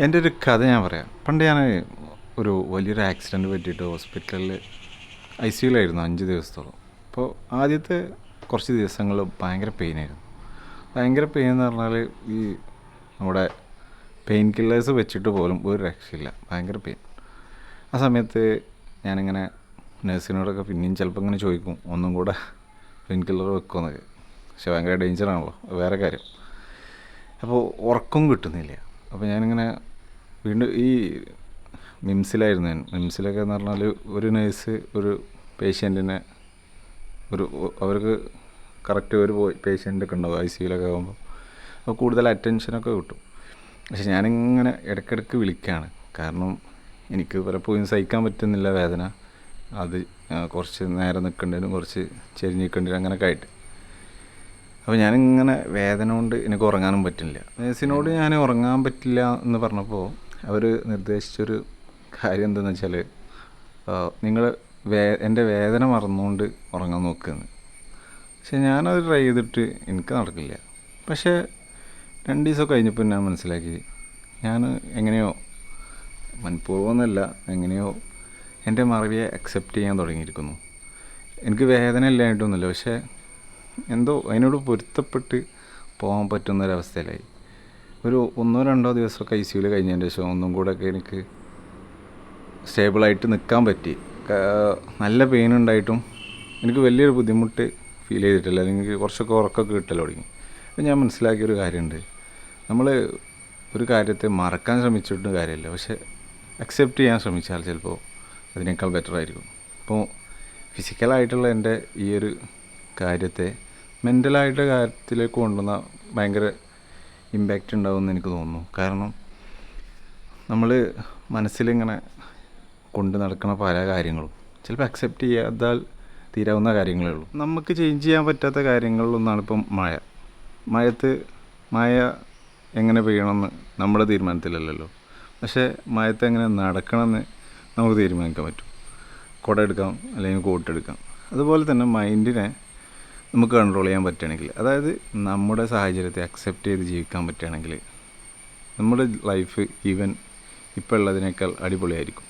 എന്റെ ഒരു കഥ ഞാൻ പറയാം. പണ്ട് ഞാൻ ഒരു വലിയൊരു ആക്സിഡന്റ് പറ്റിയിട്ട് ഹോസ്പിറ്റലിൽ ഐ സിയുലായിരുന്നു അഞ്ച് ദിവസത്തോളം. അപ്പോൾ ആദ്യത്തെ കുറച്ച് ദിവസങ്ങൾ ഭയങ്കര പെയിനായിരുന്നു ഭയങ്കര പെയിൻ എന്ന് പറഞ്ഞാൽ ഈ നമ്മുടെ പെയിൻ കില്ലേഴ്സ് വെച്ചിട്ട് പോലും ഒരു രക്ഷയില്ല. ഭയങ്കര പെയിൻ ആ സമയത്ത് ഞാനിങ്ങനെ നഴ്സിനോടൊക്കെ പിന്നെയും ചിലപ്പോൾ ഇങ്ങനെ ചോദിക്കും ഒന്നും കൂടെ പെയിൻ കില്ലർ വെക്കുമെന്നൊക്കെ പക്ഷേ ഭയങ്കര ഡേഞ്ചറാണല്ലോ വേറെ കാര്യം. അപ്പോൾ ഉറക്കം കിട്ടുന്നില്ല. അപ്പോൾ ഞാനിങ്ങനെ വീണ്ടും ഈ മിംസിലായിരുന്നു ഞാൻ. മിംസിലൊക്കെ എന്ന് പറഞ്ഞാൽ ഒരു നേഴ്സ് ഒരു പേഷ്യന്റിനെ ഒരു അവർക്ക് കറക്റ്റ് ഒരു പേഷ്യന്റ് ഒക്കെ ഉണ്ടാവും ഐ സിയിലൊക്കെ ആകുമ്പോൾ അപ്പോൾ കൂടുതൽ അറ്റൻഷനൊക്കെ കിട്ടും. പക്ഷെ ഞാനിങ്ങനെ ഇടയ്ക്കിടയ്ക്ക് വിളിക്കുകയാണ് കാരണം എനിക്ക് പലപ്പോഴും സഹിക്കാൻ പറ്റുന്നില്ല വേദന. അത് കുറച്ച് നേരം നിൽക്കേണ്ടതിനും കുറച്ച് ചെരിഞ്ഞ് നിൽക്കേണ്ടതിനും അങ്ങനെയൊക്കെ ആയിട്ട്. അപ്പോൾ ഞാനിങ്ങനെ വേദന കൊണ്ട് എനിക്ക് ഉറങ്ങാനും പറ്റില്ല. നേഴ്സിനോട് ഞാൻ ഉറങ്ങാൻ പറ്റില്ല എന്ന് പറഞ്ഞപ്പോൾ അവർ നിർദ്ദേശിച്ചൊരു കാര്യം എന്താണെന്ന് വെച്ചാൽ നിങ്ങൾ വേ എന്റെ വേദന മറന്നുകൊണ്ട് ഉറങ്ങാൻ നോക്കുന്നു. പക്ഷെ ഞാനത് ട്രൈ ചെയ്തിട്ട് എനിക്ക് നടക്കില്ല. പക്ഷേ രണ്ട് ദിവസം കഴിഞ്ഞപ്പോൾ ഞാൻ മനസ്സിലാക്കി ഞാൻ എങ്ങനെയോ മനഃപൂർവമെന്നല്ല എങ്ങനെയോ എന്റെ മറവിയെ അക്സെപ്റ്റ് ചെയ്യാൻ തുടങ്ങിയിരിക്കുന്നു. എനിക്ക് വേദന ഇല്ലായിട്ടൊന്നുമില്ല പക്ഷേ എന്തോ അതിനോട് പൊരുത്തപ്പെട്ട് പോകാൻ പറ്റുന്നൊരവസ്ഥയിലായി. ഒരു ഒന്നോ രണ്ടോ ദിവസമൊക്കെ ഐ സിയുയിൽ കഴിഞ്ഞതിന് ശേഷം ഒന്നും കൂടെ ഒക്കെ എനിക്ക് സ്റ്റേബിളായിട്ട് നിൽക്കാൻ പറ്റി. നല്ല പെയിൻ ഉണ്ടായിട്ടും എനിക്ക് വലിയൊരു ബുദ്ധിമുട്ട് ഫീൽ ചെയ്തിട്ടില്ല. അല്ലെങ്കിൽ കുറച്ചൊക്കെ ഉറക്കമൊക്കെ കിട്ടൽ തുടങ്ങി. അപ്പം ഞാൻ മനസ്സിലാക്കിയൊരു കാര്യമുണ്ട്. നമ്മൾ ഒരു കാര്യത്തെ മറക്കാൻ ശ്രമിച്ചിട്ട് കാര്യമില്ല. പക്ഷേ അക്സെപ്റ്റ് ചെയ്യാൻ ശ്രമിച്ചാൽ ചിലപ്പോൾ അതിനേക്കാൾ ബെറ്റർ ആയിരിക്കും. അപ്പോൾ ഫിസിക്കലായിട്ടുള്ള എന്റെ ഈ ഒരു കാര്യത്തെ മെന്റലായിട്ട് കാര്യത്തിലേക്ക് കൊണ്ടുവന്ന ഭയങ്കര ഇമ്പാക്റ്റ് ഉണ്ടാവുമെന്ന് എനിക്ക് തോന്നുന്നു. കാരണം നമ്മൾ മനസ്സിലിങ്ങനെ കൊണ്ട് നടക്കുന്ന പല കാര്യങ്ങളും ചിലപ്പോൾ അക്സെപ്റ്റ് ചെയ്യാതാൽ തീരാവുന്ന കാര്യങ്ങളേ ഉള്ളൂ. നമുക്ക് ചേഞ്ച് ചെയ്യാൻ പറ്റാത്ത കാര്യങ്ങളിലൊന്നാണ് ഇപ്പം മഴ. മഴത്ത് മഴ എങ്ങനെ പെയ്യണമെന്ന് നമ്മുടെ തീരുമാനത്തിലല്ലല്ലോ. പക്ഷേ മഴത്ത് എങ്ങനെ നടക്കണമെന്ന് നമുക്ക് തീരുമാനിക്കാൻ പറ്റും. കുട എടുക്കാം അല്ലെങ്കിൽ കോട്ടെടുക്കാം. അതുപോലെ തന്നെ മൈൻഡിനെ നമുക്ക് കൺട്രോൾ ചെയ്യാൻ പറ്റുകയാണെങ്കിൽ അതായത് നമ്മുടെ സാഹചര്യത്തെ അക്സെപ്റ്റ് ചെയ്ത് ജീവിക്കാൻ പറ്റുകയാണെങ്കിൽ നമ്മുടെ ലൈഫ് ഈവൻ ഇപ്പോൾ ഉള്ളതിനേക്കാൾ അടിപൊളിയായിരിക്കും.